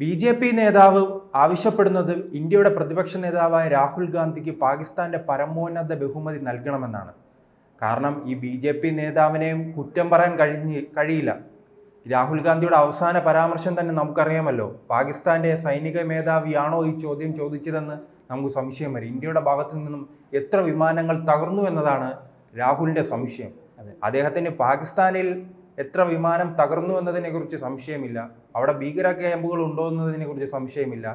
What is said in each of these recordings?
B J P നേതാവ് ആവശ്യപ്പെടുന്നത് ഇന്ത്യയുടെ പ്രതിപക്ഷ നേതാവായ രാഹുൽ ഗാന്ധിക്ക് പാകിസ്ഥാന്റെ പരമോന്നത ബഹുമതി നൽകണമെന്നാണ്. കാരണം ഈ ബി ജെ പി നേതാവിനെയും കുറ്റം പറയാൻ കഴിഞ്ഞ് കഴിയില്ല. രാഹുൽ ഗാന്ധിയുടെ അവസാന പരാമർശം തന്നെ നമുക്കറിയാമല്ലോ. പാകിസ്ഥാന്റെ സൈനിക മേധാവിയാണോ ഈ ചോദ്യം ചോദിച്ചതെന്ന് നമുക്ക് സംശയം വരും ഇന്ത്യയുടെ ഭാഗത്തു നിന്നും എത്ര വിമാനങ്ങൾ തകർന്നു എന്നതാണ് രാഹുലിന്റെ സംശയം. അദ്ദേഹത്തിന് പാകിസ്ഥാനിൽ എത്ര വിമാനം തകർന്നു എന്നതിനെക്കുറിച്ച് സംശയമില്ല. അവിടെ ഭീകര ക്യാമ്പുകൾ ഉണ്ടോ എന്നതിനെക്കുറിച്ച് സംശയമില്ല.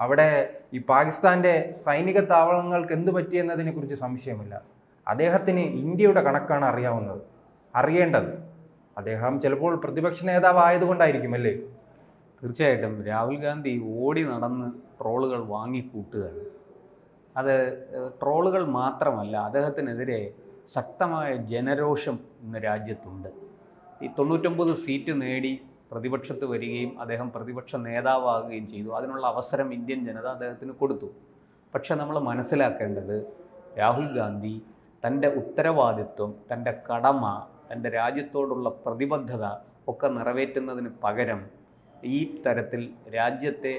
അവിടെ ഈ പാകിസ്ഥാന്റെ സൈനിക താവളങ്ങൾക്ക് എന്ത് പറ്റിയെന്നതിനെ കുറിച്ച് സംശയമില്ല. അദ്ദേഹത്തിന് ഇന്ത്യയുടെ കണക്കാണ് അറിയാവുന്നത്. അറിയേണ്ടത്. അദ്ദേഹം ചിലപ്പോൾ പ്രതിപക്ഷ നേതാവ് ആയതുകൊണ്ടായിരിക്കും അല്ലേ? തീർച്ചയായിട്ടും. രാഹുൽ ഗാന്ധി ഓടി നടന്ന് ട്രോളുകൾ വാങ്ങിക്കൂട്ടുകയാണ്. അത് ട്രോളുകൾ മാത്രമല്ല അദ്ദേഹത്തിനെതിരെ ശക്തമായ ജനരോഷം ഇന്ന് രാജ്യത്തുണ്ട്. ഈ തൊണ്ണൂറ്റൊമ്പത് സീറ്റ് നേടി പ്രതിപക്ഷത്ത് വരികയും അദ്ദേഹം പ്രതിപക്ഷ നേതാവാകുകയും ചെയ്തു. അതിനുള്ള അവസരം ഇന്ത്യൻ ജനത അദ്ദേഹത്തിന് കൊടുത്തു. പക്ഷേ നമ്മൾ മനസ്സിലാക്കേണ്ടത് രാഹുൽ ഗാന്ധി തന്റെ ഉത്തരവാദിത്വം തന്റെ കടമ തന്റെ രാജ്യത്തോടുള്ള പ്രതിബദ്ധത ഒക്കെ നിറവേറ്റുന്നതിന് പകരം ഈ തരത്തിൽ രാജ്യത്തെ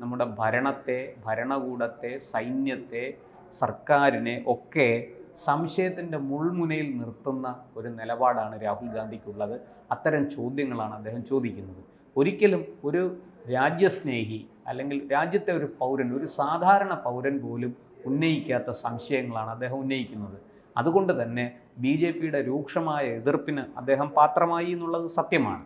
നമ്മുടെ ഭരണത്തെ ഭരണകൂടത്തെ സൈന്യത്തെ സർക്കാരിനെ ഒക്കെ സംശയത്തിന്റെ മുൾമുനയിൽ നിർത്തുന്ന ഒരു നിലപാടാണ് രാഹുൽ ഗാന്ധിക്കുള്ളത്. അത്തരം ചോദ്യങ്ങളാണ് അദ്ദേഹം ചോദിക്കുന്നത്. ഒരിക്കലും ഒരു രാജ്യസ്നേഹി അല്ലെങ്കിൽ രാജ്യത്തെ ഒരു പൗരൻ ഒരു സാധാരണ പൗരൻ പോലും ഉന്നയിക്കാത്ത സംശയങ്ങളാണ് അദ്ദേഹം ഉന്നയിക്കുന്നത്. അതുകൊണ്ട് തന്നെ ബി ജെ പിയുടെ രൂക്ഷമായ എതിർപ്പിന് അദ്ദേഹം പാത്രമായി എന്നുള്ളത് സത്യമാണ്.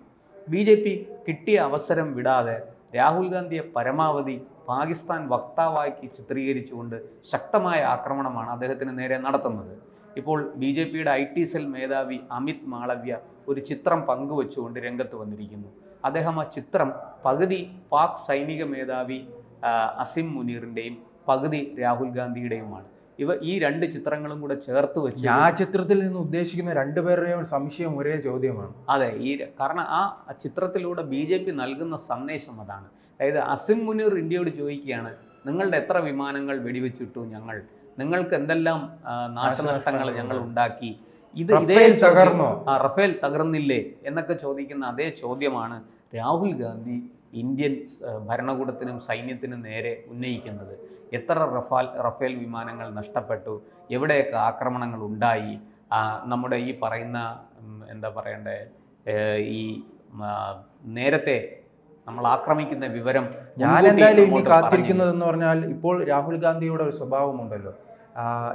ബി ജെ പി കിട്ടിയ അവസരം വിടാതെ രാഹുൽ ഗാന്ധിയെ പരമാവധി പാകിസ്ഥാൻ വക്താവാക്കി ചിത്രീകരിച്ചുകൊണ്ട് ശക്തമായ ആക്രമണമാണ് അദ്ദേഹത്തിന് നേരെ നടത്തുന്നത്. ഇപ്പോൾ ബി ജെ പിയുടെ ഐ ടി സെൽ മേധാവി അമിത് മാളവ്യ ഒരു ചിത്രം പങ്കുവച്ചുകൊണ്ട് രംഗത്ത് വന്നിരിക്കുന്നു. അദ്ദേഹം ആ ചിത്രം പകുതി പാക് സൈനിക മേധാവി അസിം മുനീറിന്റെയും പകുതി രാഹുൽ ഗാന്ധിയുടെയുമാണ്. ഇവ ഈ രണ്ട് ചിത്രങ്ങളും കൂടെ ചേർത്ത് വെച്ച് ആ ചിത്രത്തിൽ നിന്ന് ഉദ്ദേശിക്കുന്ന രണ്ടുപേരുടെയും സംശയം ഒരേ ചോദ്യമാണ്. അതെ ഈ കാരണം ആ ചിത്രത്തിലൂടെ ബി ജെ പി നൽകുന്ന സന്ദേശം അതാണ്. അതായത് അസിം മുനീർ ഇന്ത്യയോട് ചോദിക്കുകയാണ് നിങ്ങളുടെ എത്ര വിമാനങ്ങൾ വെടിവെച്ചിട്ടു ഞങ്ങൾ? നിങ്ങൾക്ക് എന്തെല്ലാം നാശനഷ്ടങ്ങൾ ഞങ്ങൾ ഉണ്ടാക്കി? ഇത് ഇതേ തകർന്നോ? ആ റഫേൽ തകർന്നില്ലേ എന്നൊക്കെ ചോദിക്കുന്ന അതേ ചോദ്യമാണ് രാഹുൽ ഗാന്ധി ഇന്ത്യൻ ഭരണകൂടത്തിനും സൈന്യത്തിനും നേരെ ഉന്നയിക്കുന്നത്. എത്ര റഫാൽ റഫേൽ വിമാനങ്ങൾ നഷ്ടപ്പെട്ടു എവിടെയൊക്കെ ആക്രമണങ്ങൾ ഉണ്ടായി നമ്മുടെ ഈ പറയുന്ന എന്താ പറയണ്ടേ ഈ നേരത്തെ നമ്മൾ ആക്രമിക്കുന്ന വിവരം ഞാൻ എന്തായാലും ഇനി കാത്തിരിക്കുന്നതെന്ന് പറഞ്ഞാൽ ഇപ്പോൾ രാഹുൽ ഗാന്ധിയുടെ ഒരു സ്വഭാവമുണ്ടല്ലോ.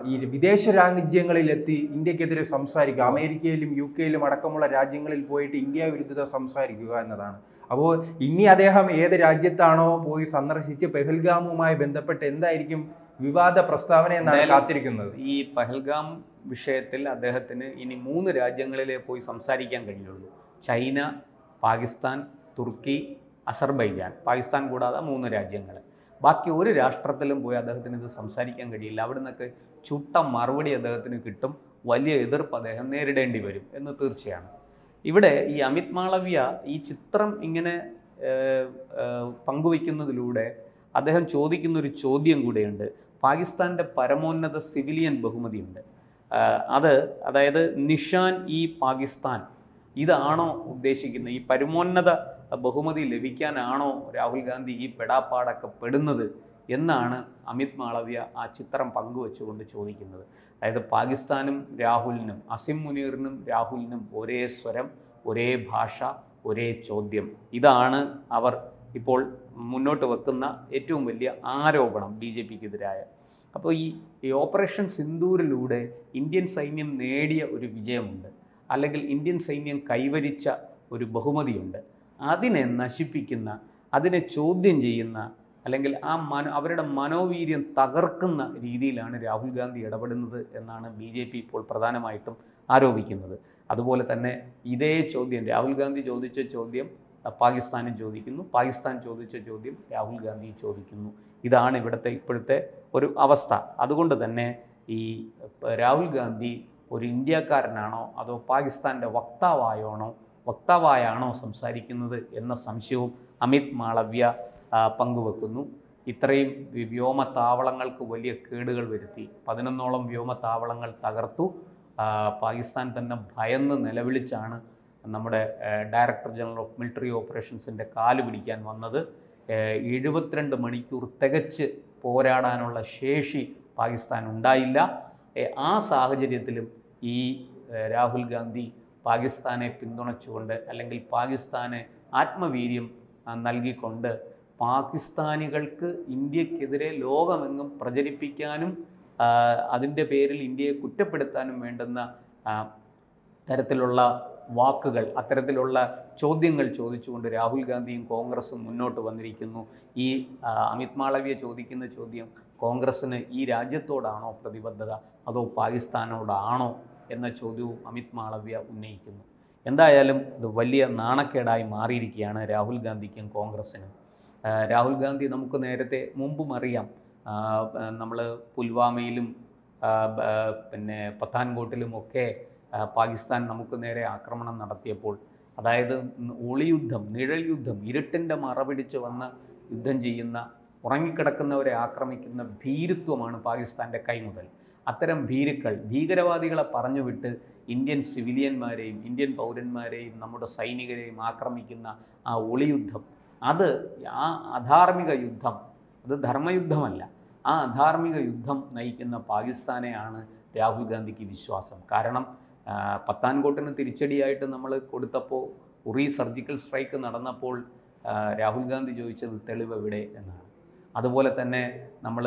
ഈ വിദേശ രാജ്യങ്ങളിൽ എത്തി ഇന്ത്യക്കെതിരെ സംസാരിക്കുക. അമേരിക്കയിലും യു കെയിലും അടക്കമുള്ള രാജ്യങ്ങളിൽ പോയിട്ട് ഇന്ത്യ വിരുദ്ധത സംസാരിക്കുക എന്നതാണ്. അപ്പോൾ ഇനി അദ്ദേഹം ഏത് രാജ്യത്താണോ പോയി സന്ദർശിച്ച് പെഹൽഗാമുമായി ബന്ധപ്പെട്ട് എന്തായിരിക്കും വിവാദ പ്രസ്താവന എന്നാണ് കാത്തിരിക്കുന്നത്? ഈ പെഹൽഗാം വിഷയത്തിൽ അദ്ദേഹത്തിന് ഇനി മൂന്ന് രാജ്യങ്ങളിലേ പോയി സംസാരിക്കാൻ കഴിയുള്ളൂ. ചൈന പാകിസ്ഥാൻ തുർക്കി അസർബൈജാൻ. പാകിസ്ഥാൻ കൂടാതെ മൂന്ന് രാജ്യങ്ങൾ ബാക്കി ഒരു രാഷ്ട്രത്തിലും പോയി അദ്ദേഹത്തിന് ഇത് സംസാരിക്കാൻ കഴിയില്ല. അവിടെ നിന്നൊക്കെ ചുട്ട മറുപടി അദ്ദേഹത്തിന് കിട്ടും. വലിയ എതിർപ്പ് അദ്ദേഹം നേരിടേണ്ടി വരും എന്ന് തീർച്ചയാണ്. ഇവിടെ ഈ അമിത് മാളവ്യ ഈ ചിത്രം ഇങ്ങനെ പങ്കുവയ്ക്കുന്നതിലൂടെ അദ്ദേഹം ചോദിക്കുന്ന ഒരു ചോദ്യം കൂടെയുണ്ട്. പാകിസ്ഥാന്റെ പരമോന്നത സിവിലിയൻ ബഹുമതിയുണ്ട്. അത് അതായത് നിഷാൻ ഇ പാകിസ്ഥാൻ ഇതാണോ ഉദ്ദേശിക്കുന്നത്? ഈ പരമോന്നത ബഹുമതി ലഭിക്കാനാണോ രാഹുൽ ഗാന്ധി ഈ പെടാപ്പാടൊക്കെ പെടുന്നത്? എന്നാണ് അമിത് മാളവ്യ ആ ചിത്രം പങ്കുവെച്ചുകൊണ്ട് ചോദിക്കുന്നത്. അതായത് പാകിസ്ഥാനും രാഹുലിനും അസിം മുനീറിനും രാഹുലിനും ഒരേ സ്വരം ഒരേ ഭാഷ ഒരേ ചോദ്യം. ഇതാണ് അവർ ഇപ്പോൾ മുന്നോട്ട് വെക്കുന്ന ഏറ്റവും വലിയ ആരോപണം ബി ജെ പിക്കെതിരായ. അപ്പോൾ ഈ ഈ ഓപ്പറേഷൻ സിന്ദൂരിലൂടെ ഇന്ത്യൻ സൈന്യം നേടിയ ഒരു വിജയമുണ്ട്. അല്ലെങ്കിൽ ഇന്ത്യൻ സൈന്യം കൈവരിച്ച ഒരു ബഹുമതിയുണ്ട്. അതിനെ നശിപ്പിക്കുന്ന അതിനെ ചോദ്യം ചെയ്യുന്ന അല്ലെങ്കിൽ ആ മനോ അവരുടെ മനോവീര്യം തകർക്കുന്ന രീതിയിലാണ് രാഹുൽ ഗാന്ധി ഇടപെടുന്നത് എന്നാണ് ബി ജെ പി ഇപ്പോൾ പ്രധാനമായിട്ടും ആരോപിക്കുന്നത്. അതുപോലെ തന്നെ ഇതേ ചോദ്യം രാഹുൽ ഗാന്ധി ചോദിച്ച ചോദ്യം പാകിസ്ഥാനിൽ പാകിസ്ഥാനും ചോദിക്കുന്നു. പാകിസ്ഥാൻ ചോദിച്ച ചോദ്യം രാഹുൽ ഗാന്ധി ചോദിക്കുന്നു. ഇതാണ് ഇവിടുത്തെ ഇപ്പോഴത്തെ ഒരു അവസ്ഥ. അതുകൊണ്ട് തന്നെ ഈ രാഹുൽ ഗാന്ധി ഒരു ഇന്ത്യക്കാരനാണോ അതോ പാകിസ്ഥാന്റെ വക്താവായോണോ വക്താവായാണോ സംസാരിക്കുന്നത് എന്ന സംശയവും അമിത് മാളവ്യ പങ്കുവെക്കുന്നു. ഇത്രയും വ്യോമത്താവളങ്ങൾക്ക് വലിയ കേടുകൾ വരുത്തി. പതിനൊന്നോളം വ്യോമത്താവളങ്ങൾ തകർത്തു. പാകിസ്ഥാൻ തന്നെ ഭയന്ന് നിലവിളിച്ചാണ് നമ്മുടെ ഡയറക്ടർ ജനറൽ ഓഫ് മിലിറ്ററി ഓപ്പറേഷൻസിന്റെ കാൽ പിടിക്കാൻ വന്നത്. എഴുപത്തിരണ്ട് മണിക്കൂർ തികച്ച് പോരാടാനുള്ള ശേഷി പാകിസ്ഥാൻ ഉണ്ടായില്ല. ആ സാഹചര്യത്തിലും ഈ രാഹുൽ ഗാന്ധി പാകിസ്ഥാനെ പിന്തുണച്ചുകൊണ്ട് അല്ലെങ്കിൽ പാകിസ്ഥാന് ആത്മവീര്യം നൽകിക്കൊണ്ട് പാകിസ്ഥാനികൾക്ക് ഇന്ത്യക്കെതിരെ ലോകമെങ്ങും പ്രചരിപ്പിക്കാനും അതിന്റെ പേരിൽ ഇന്ത്യയെ കുറ്റപ്പെടുത്താനും വേണ്ടുന്ന തരത്തിലുള്ള വാക്കുകൾ അത്തരത്തിലുള്ള ചോദ്യങ്ങൾ ചോദിച്ചുകൊണ്ട് രാഹുൽ ഗാന്ധിയും കോൺഗ്രസും മുന്നോട്ട് വന്നിരിക്കുന്നു. ഈ അമിത് മാളവ്യ ചോദിക്കുന്ന ചോദ്യം കോൺഗ്രസ്സിന് ഈ രാജ്യത്തോടാണോ പ്രതിബദ്ധത? അതോ പാകിസ്ഥാനോടാണോ എന്ന ചോദ്യവും അമിത് മാളവ്യ ഉന്നയിക്കുന്നു. എന്തായാലും ഇത് വലിയ നാണക്കേടായി മാറിയിരിക്കുകയാണ് രാഹുൽ ഗാന്ധിക്കും കോൺഗ്രസ്സിനും. രാഹുൽ ഗാന്ധി നമുക്ക് നേരത്തെ മുമ്പും അറിയാം. നമ്മൾ പുൽവാമയിലും പിന്നെ പത്താൻകോട്ടിലും ഒക്കെ പാകിസ്ഥാൻ നമുക്ക് നേരെ ആക്രമണം നടത്തിയപ്പോൾ അതായത് ഒളിയുദ്ധം നിഴൽ യുദ്ധം ഇരുട്ടിന്റെ മറപിടിച്ച് വന്ന് യുദ്ധം ചെയ്യുന്ന ഉറങ്ങിക്കിടക്കുന്നവരെ ആക്രമിക്കുന്ന ഭീരുത്വമാണ് പാകിസ്ഥാന്റെ കൈമുതൽ. അത്തരം ഭീരുക്കൾ ഭീകരവാദികളെ പറഞ്ഞുവിട്ട് ഇന്ത്യൻ സിവിലിയന്മാരെയും ഇന്ത്യൻ പൗരന്മാരെയും നമ്മുടെ സൈനികരെയും ആക്രമിക്കുന്ന ആ ഒളിയുദ്ധം അത് ആ അധാർമിക യുദ്ധം അത് ധർമ്മയുദ്ധമല്ല. ആ അധാർമിക യുദ്ധം നയിക്കുന്ന പാകിസ്ഥാനെയാണ് രാഹുൽ ഗാന്ധിക്ക് വിശ്വാസം. കാരണം പത്താൻകോട്ടിന് തിരിച്ചടിയായിട്ട് നമ്മൾ കൊടുത്തപ്പോൾ ഉറി സർജിക്കൽ സ്ട്രൈക്ക് നടന്നപ്പോൾ രാഹുൽ ഗാന്ധി ചോദിച്ചത് തെളിവ് എവിടെ എന്നാണ്. അതുപോലെ തന്നെ നമ്മൾ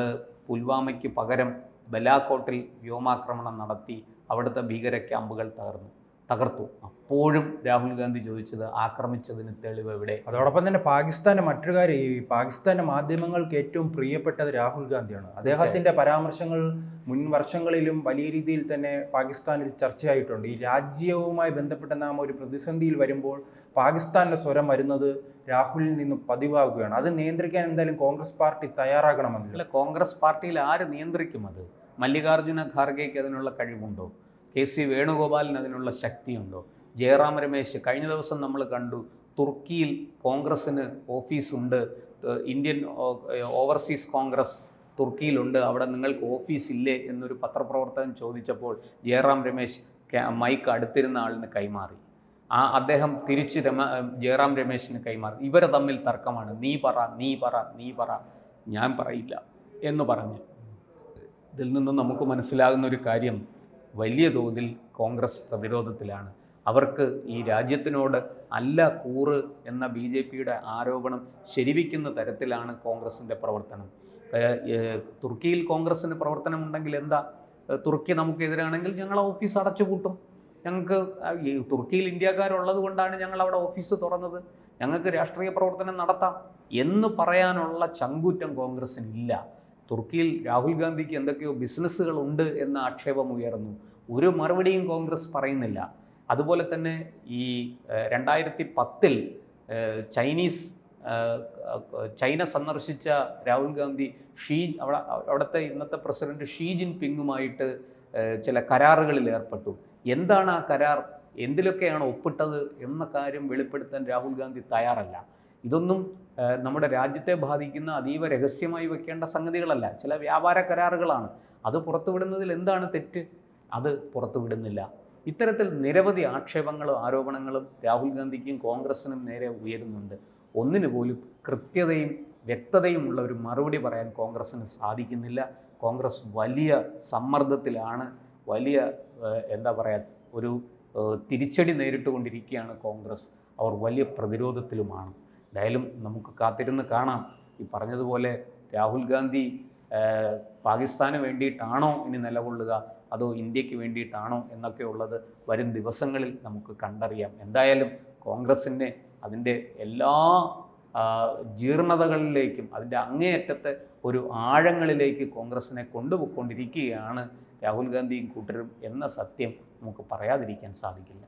പുൽവാമയ്ക്ക് പകരം ബലാക്കോട്ടിൽ വ്യോമാക്രമണം നടത്തി അവിടുത്തെ ഭീകര ക്യാമ്പുകൾ തകർന്നു. തകർത്തു. അപ്പോഴും രാഹുൽ ഗാന്ധി ചോദിച്ചത് ആക്രമിച്ചതിന് തെളിവ് എവിടെ? അതോടൊപ്പം തന്നെ പാകിസ്ഥാന്റെ മറ്റൊരു കാര്യം ഈ പാകിസ്ഥാന്റെ മാധ്യമങ്ങൾക്ക് ഏറ്റവും പ്രിയപ്പെട്ടത് രാഹുൽ ഗാന്ധിയാണ്. അദ്ദേഹത്തിന്റെ പരാമർശങ്ങൾ മുൻ വർഷങ്ങളിലും വലിയ രീതിയിൽ തന്നെ പാകിസ്ഥാനിൽ ചർച്ചയായിട്ടുണ്ട്. ഈ രാജ്യവുമായി ബന്ധപ്പെട്ട നാം ഒരു പ്രതിസന്ധിയിൽ വരുമ്പോൾ പാകിസ്ഥാന്റെ സ്വരം വരുന്നത് രാഹുലിൽ നിന്ന് പതിവാകുകയാണ്. അത് നിയന്ത്രിക്കാൻ എന്തായാലും കോൺഗ്രസ് പാർട്ടി തയ്യാറാകണമെന്നില്ല. കോൺഗ്രസ് പാർട്ടിയിൽ ആര് നിയന്ത്രിക്കും അത്? മല്ലികാർജുന ഖാർഗെക്ക് അതിനുള്ള കഴിവുണ്ടോ? കെ സി വേണുഗോപാലിന് അതിനുള്ള ശക്തിയുണ്ടോ? ജയറാം രമേശ് കഴിഞ്ഞ ദിവസം നമ്മൾ കണ്ടു തുർക്കിയിൽ കോൺഗ്രസ്സിന് ഓഫീസുണ്ട്. ഇന്ത്യൻ ഓവർസീസ് കോൺഗ്രസ് തുർക്കിയിലുണ്ട്. അവിടെ നിങ്ങൾക്ക് ഓഫീസ് ഇല്ലേ എന്നൊരു പത്രപ്രവർത്തകൻ ചോദിച്ചപ്പോൾ ജയറാം രമേശ് മൈക്ക് അടുത്തിരുന്ന ആളിന് കൈമാറി. ആ അദ്ദേഹം തിരിച്ച് രമ ജയറാം രമേശിന് കൈമാറി. ഇവരെ തമ്മിൽ തർക്കമാണ്. നീ പറ നീ പറ നീ പറ ഞാൻ പറയില്ല എന്ന് പറഞ്ഞ്. ഇതിൽ നിന്ന് നമുക്ക് മനസ്സിലാകുന്ന ഒരു കാര്യം വലിയ തോതിൽ കോൺഗ്രസ് പ്രതിരോധത്തിലാണ്. അവർക്ക് ഈ രാജ്യത്തിനോട് അല്ല കൂറ് എന്ന ബി ജെ പിയുടെ ആരോപണം ശരിവിക്കുന്ന തരത്തിലാണ് കോൺഗ്രസിന്റെ പ്രവർത്തനം. തുർക്കിയിൽ കോൺഗ്രസ്സിന് പ്രവർത്തനമുണ്ടെങ്കിൽ എന്താ? തുർക്കി നമുക്കെതിരാണെങ്കിൽ ഞങ്ങൾ ഓഫീസ് അടച്ചുപൂട്ടും. ഞങ്ങൾക്ക് ഈ തുർക്കിയിൽ ഇന്ത്യക്കാരുള്ളത് കൊണ്ടാണ് ഞങ്ങൾ അവിടെ ഓഫീസ് തുറന്നത്. ഞങ്ങൾക്ക് രാഷ്ട്രീയ പ്രവർത്തനം നടത്താം എന്ന് പറയാനുള്ള ചങ്കൂറ്റം കോൺഗ്രസ്സിനില്ല തുർക്കിയിൽ രാഹുൽ ഗാന്ധിക്ക് എന്തൊക്കെയോ ബിസിനസ്സുകളുണ്ട് എന്ന ആക്ഷേപം ഉയർന്നു. ഒരു മറുപടിയും കോൺഗ്രസ് പറയുന്നില്ല. അതുപോലെ തന്നെ ഈ രണ്ടായിരത്തി പത്തിൽ ചൈനീസ് ചൈന സന്ദർശിച്ച രാഹുൽ ഗാന്ധി ഷീ അവിടെ അവിടുത്തെ ഇന്നത്തെ പ്രസിഡന്റ് ഷീ ജിൻ പിങ്ങുമായിട്ട് ചില കരാറുകളിൽ ഏർപ്പെട്ടു. എന്താണ് ആ കരാർ? എന്തിലൊക്കെയാണ് ഒപ്പിട്ടത്? എന്ന കാര്യം വെളിപ്പെടുത്താൻ രാഹുൽ ഗാന്ധി തയ്യാറല്ല. ഇതൊന്നും നമ്മുടെ രാജ്യത്തെ ബാധിക്കുന്ന അതീവ രഹസ്യമായി വെക്കേണ്ട സംഗതികളല്ല. ചില വ്യാപാര കരാറുകളാണ്. അത് പുറത്തുവിടുന്നതിൽ എന്താണ് തെറ്റ്? അത് പുറത്തുവിടുന്നില്ല. ഇത്തരത്തിൽ നിരവധി ആക്ഷേപങ്ങളും ആരോപണങ്ങളും രാഹുൽ ഗാന്ധിക്കും കോൺഗ്രസിനും നേരെ ഉയരുന്നുണ്ട്. ഒന്നിനു പോലും കൃത്യതയും വ്യക്തതയുമുള്ള ഒരു മറുപടി പറയാൻ കോൺഗ്രസ്സിന് സാധിക്കുന്നില്ല. കോൺഗ്രസ് വലിയ സമ്മർദ്ദത്തിലാണ് വലിയ എന്താ പറയുക ഒരു തിരിച്ചടി നേരിട്ടുകൊണ്ടിരിക്കുകയാണ് കോൺഗ്രസ്. അവർ വലിയ പ്രതിരോധത്തിലുമാണ്. എന്തായാലും നമുക്ക് കാത്തിരുന്ന് കാണാം. ഈ പറഞ്ഞതുപോലെ രാഹുൽ ഗാന്ധി പാകിസ്ഥാന് വേണ്ടിയിട്ടാണോ ഇനി നിലകൊള്ളുക? അതോ ഇന്ത്യയ്ക്ക് വേണ്ടിയിട്ടാണോ എന്നൊക്കെ ഉള്ളത് വരും ദിവസങ്ങളിൽ നമുക്ക് കണ്ടറിയാം. എന്തായാലും കോൺഗ്രസിന്റെ അതിന്റെ എല്ലാ ജീർണതകളിലേക്കും അതിന്റെ അങ്ങേയറ്റത്തെ ഒരു ആഴങ്ങളിലേക്ക് കോൺഗ്രസിനെ കൊണ്ടുപോയിക്കൊണ്ടിരിക്കുകയാണ് രാഹുൽ ഗാന്ധിയും കൂട്ടരും എന്ന സത്യം നമുക്ക് പറയാതിരിക്കാൻ സാധിക്കില്ല.